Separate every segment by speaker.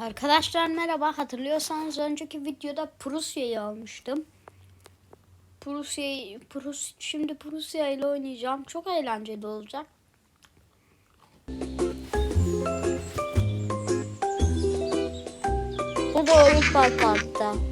Speaker 1: Arkadaşlar merhaba. Hatırlıyorsanız önceki videoda Prusya'yı almıştım. Prusya'yı Prus şimdi Prusya ile oynayacağım. Çok eğlenceli olacak. Bu da Park'ta. Üçüncü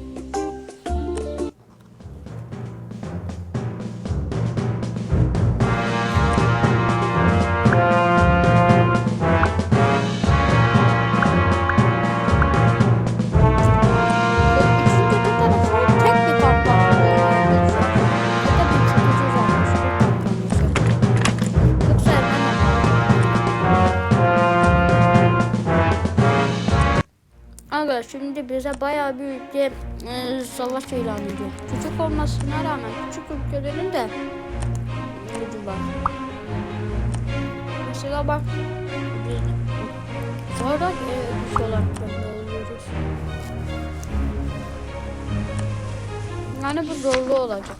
Speaker 1: ülke e, savaş ilan ediyor. Küçük olmasına rağmen küçük ülkelerin de gücü var. Mesela bak biz sonra e, güç olarak oluyoruz. Yani bu zorlu olacak.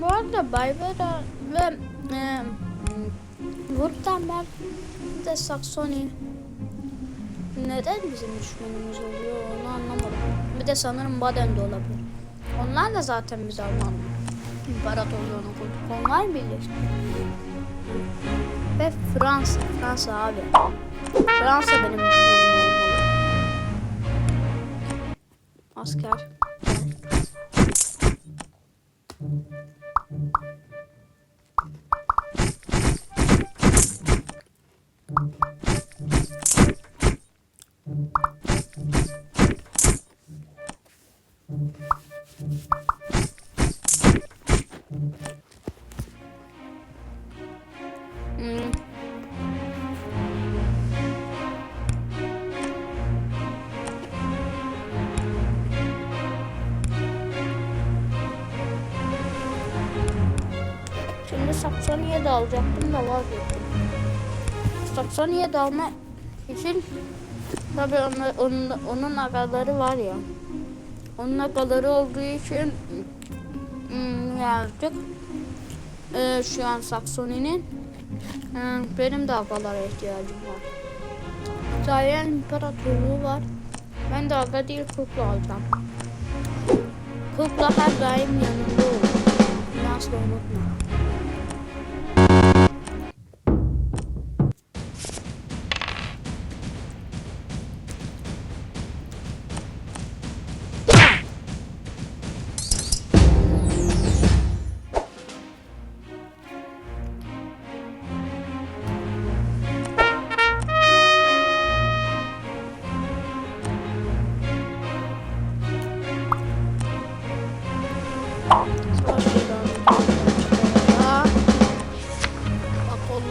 Speaker 1: Bu arada Baybara ve e, Württemberg de Saksoni neden bizim düşmanımız oluyor onu anlamadım. Bir de sanırım Baden de olabilir. Onlar da zaten biz Alman imparatorluğunu kurduk. Onlar birleşti. Ve Fransa. Fransa abi. Fransa benim düşmanım olmalı. Asker. 87 alacaktım da vazgeçtim. 87 alma için tabi onun, onun, onun agaları var ya. Onun agaları olduğu için hmm, yaptık. Ee, şu an Saksoni'nin hmm, benim de agalara ihtiyacım var. Zayen İmparatorluğu var. Ben de aga değil kukla alacağım. Kukla her daim yanında olur. Nasıl unutma.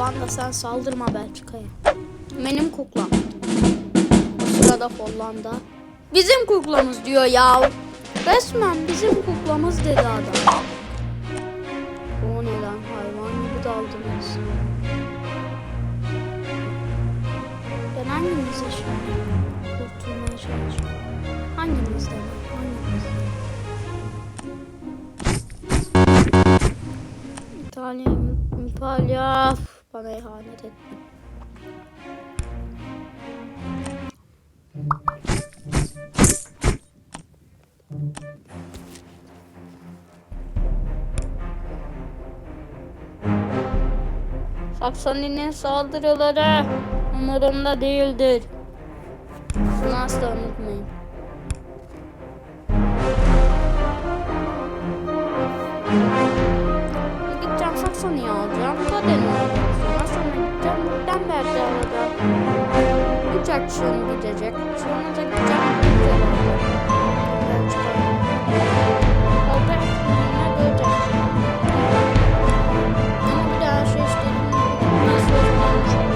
Speaker 1: Hollanda sen saldırma Belçika'ya. Benim kuklam. O sırada Hollanda. Bizim kuklamız diyor ya. Resmen bizim kuklamız dedi adam. O ne lan hayvan gibi daldınız. Ben hanginize şimdi kurtulmaya çalışıyorum? Hanginizden? Hanginiz? İtalya, İtalya bana ihanet etti. Saksoni'nin saldırıları umurumda değildir. Şunu asla unutmayın. Gideceğim Saksoni'yi alacağım. Baden'i alacağım. Gideceğim Württemberg'i alacağım. Üç akşam gidecek. Sonra da Belçika'ya alacağım. Belçika'ya. Altı akşamına döneceğim. Ama bir daha şey istedim. Nasıl olacağını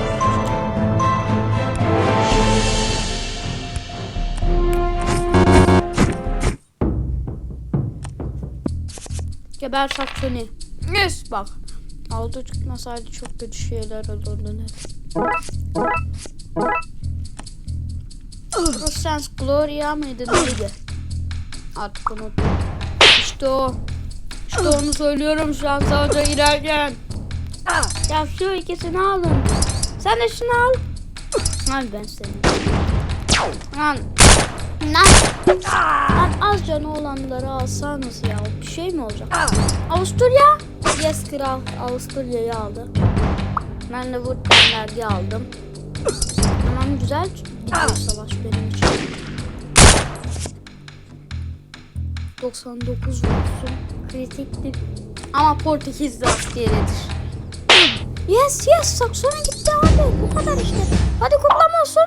Speaker 1: Geber Saksoni. Yes bak. Aldı çıkmasaydı çok kötü şeyler olurdu. Russens Gloria mıydı neydi? Artık unuttum. İşte o. İşte onu söylüyorum şu an savaşa girerken. Ya şu ikisini alın. Sen de şunu al. Al ben seni. Lan. Lan. Lan az canı olanları alsanız ya. Bir şey mi olacak? Avusturya. Yes kral. Avusturya'yı aldı. Ben de Württemberg'i aldım. Tamam güzel gidiyor savaş benim için. 99 vursun. Kritikli. Ama Portekizli askeridir. Yes yes Saksona gitti abi. Bu kadar işte. Hadi kutlama olsun.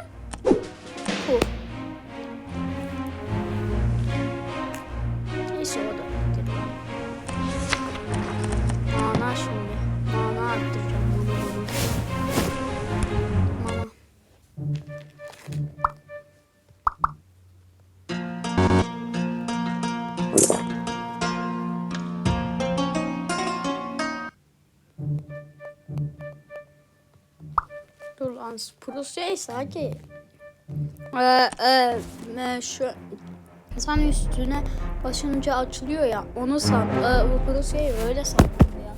Speaker 1: Dur lan sanki ee, e, e, şu sen üstüne başınca açılıyor ya onu san ee, bu öyle sandım ya.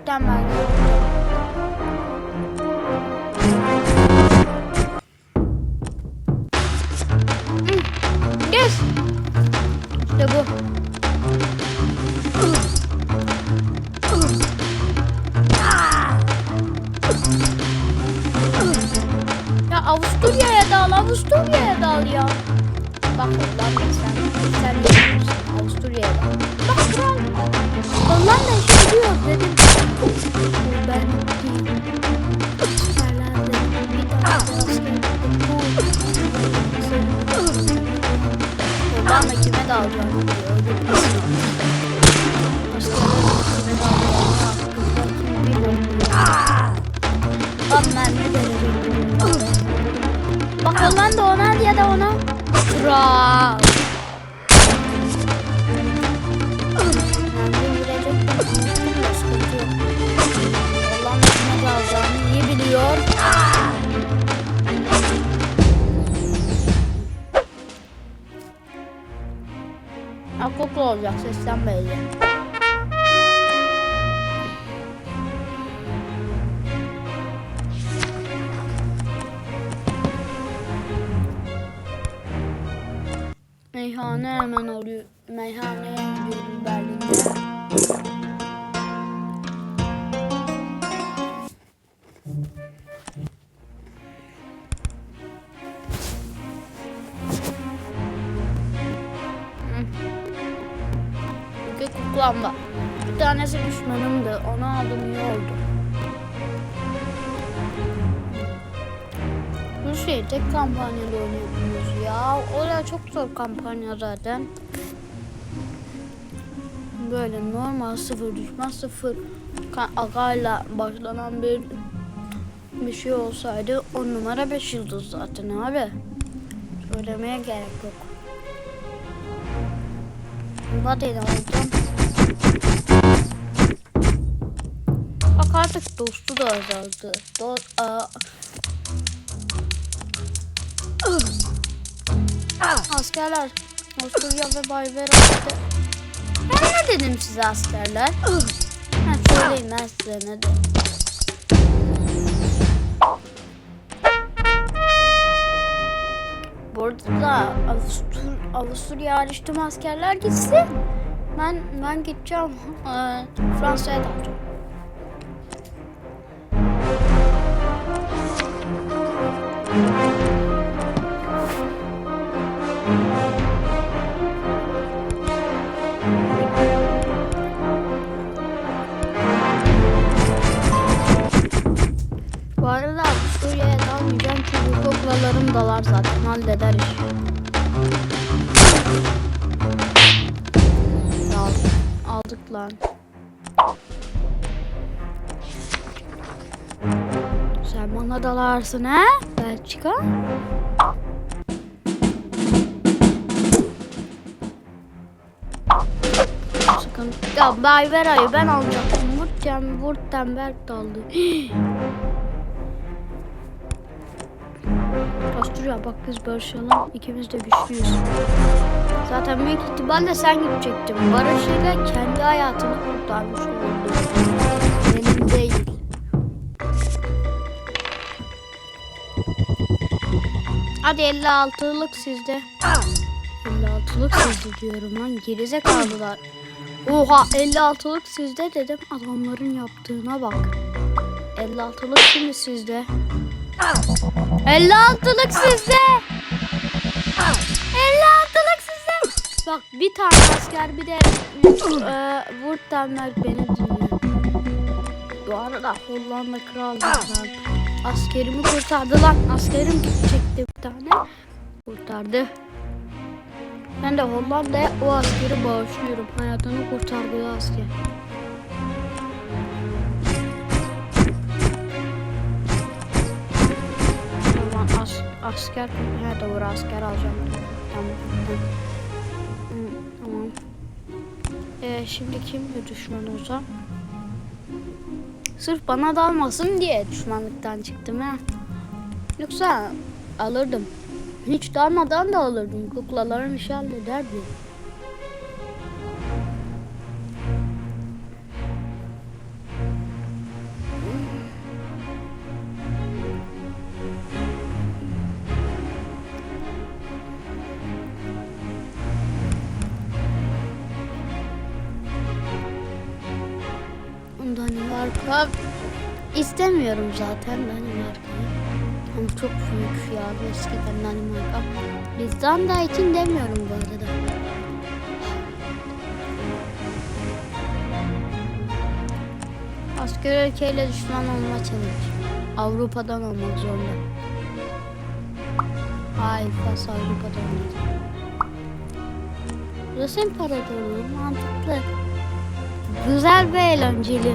Speaker 1: Mükemmel. Hı, Yes. İşte bu. Avusturya'ya dal, Avusturya'ya dal ya. Bak lan sen, sen. Avusturya'ya dal. Bak kral. Hollanda işe gidiyor dedim. ja se samoja. Meyhane hemen oluyor. Meyhane Berlin'de. Var. Bir tanesi düşmanımdı. Onu aldım iyi oldu. Bu şey tek kampanyada oynuyorsunuz ya. O da çok zor kampanya zaten. Böyle normal sıfır düşman sıfır agayla başlanan bir bir şey olsaydı on numara 5 yıldız zaten abi. Söylemeye gerek yok. Hadi alacağım. Bak artık dostu da azaldı. Do aa, Askerler, Avusturya ve Baybera işte. Ben ne dedim size askerler? Ha, söyleyeyim ben size ne dedim. Bu arada Avustur, Avusturya askerler gitsin. Ben ben gideceğim. Ee, Fransa'ya dalacağım. Bu arada Suriye'ye dalmayacağım çünkü koklalarım dalar zaten halleder işi. Aldık lan. Sen bana dalarsın ha Belçika? Sıkıntı. Ya Bayvera'yı ben alacaktım. Wurtem, Württemberg daldı.
Speaker 2: Avusturya bak biz barışalım. İkimiz de güçlüyüz. Zaten büyük ihtimalle sen gidecektin. Barış ile kendi hayatını kurtarmış oldun. Benim değil. Hadi 56'lık sizde. 56'lık sizde diyorum lan. Gerizekalılar. Oha 56'lık sizde dedim. Adamların yaptığına bak. 56'lık şimdi sizde. 56'lık sizde. 56'lık sizde. Bak bir tane asker bir de e, Württemberg beni dinliyor. Bu arada Hollanda kralı. Askerimi kurtardı lan. Askerim çekti bir tane. Kurtardı. Ben de Hollanda'ya o askeri bağışlıyorum. Hayatını kurtardığı asker. Asker. He doğru asker alacağım. Tamam. Tamam. Ee, şimdi kimle düşman olacağım? Sırf bana dalmasın diye düşmanlıktan çıktım ha. Yoksa alırdım. Hiç darmadan da alırdım. Kuklalarım iş hallederdi. Danimarka istemiyorum zaten Danimarka'yı. Ama çok büyük ya eskiden Danimarka. Bizden için demiyorum bu arada. Asker ülkeyle düşman olma challenge. Avrupa'dan olmak zorunda. Hayır, Fas Avrupa'dan olacak. Rus İmparatorluğu mantıklı. Güzel ve eğlenceli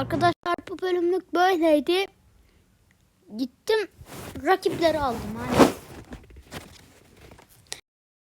Speaker 2: Arkadaşlar bu bölümlük böyleydi. Gittim rakipleri aldım. Hani